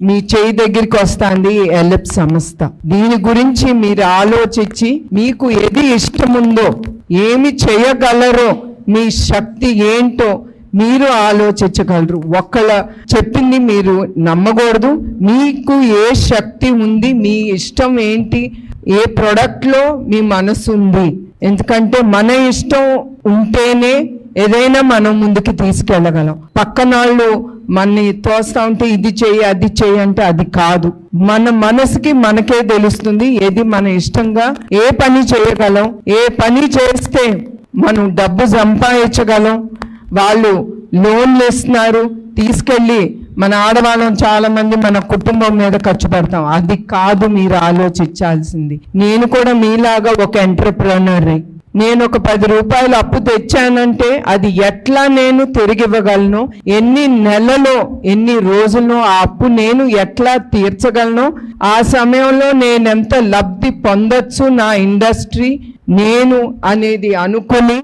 మీ చేయి దగ్గరికి వస్తుంది ఎల్ఎప్ సంస్థ దీని గురించి మీరు ఆలోచించి మీకు ఏది ఇష్టం ఉందో ఏమి చేయగలరో మీ శక్తి ఏంటో మీరు ఆలోచించగలరు. ఒక్కళ్ళ చెప్పింది మీరు నమ్మకూడదు. మీకు ఏ శక్తి ఉంది మీ ఇష్టం ఏంటి ఏ ప్రోడక్ట్లో మీ మనసు ఉంది. ఎందుకంటే మన ఇష్టం ఉంటేనే ఏదైనా మనం ముందుకు తీసుకెళ్ళగలం. పక్కనాళ్ళు మనని తోస్తా ఉంటే ఇది చెయ్యి అది చెయ్యి అంటే అది కాదు. మన మనసుకి మనకే తెలుస్తుంది ఏది మన ఇష్టంగా ఏ పని చేయగలం ఏ పని చేస్తే మనం డబ్బు సంపాదించగలం. వాళ్ళు లోన్లు ఇస్తున్నారు తీసుకెళ్ళి మన ఆడవాళ్ళం చాలా మంది మన కుటుంబం మీద ఖర్చు పెడతాం. అది కాదు మీరు ఆలోచించాల్సింది. నేను కూడా మీలాగా ఒక ఎంటర్ప్రెనర్ నేను ఒక పది రూపాయలు అప్పు తెచ్చానంటే అది ఎట్లా నేను తిరిగి ఇవ్వగలను ఎన్ని నెలలో ఎన్ని రోజుల్లో ఆ అప్పు నేను ఎట్లా తీర్చగలను? ఆ సమయంలో నేను ఎంత లబ్ధి పొందొచ్చు నా ఇండస్ట్రీ? నేను అనేది అనుకుని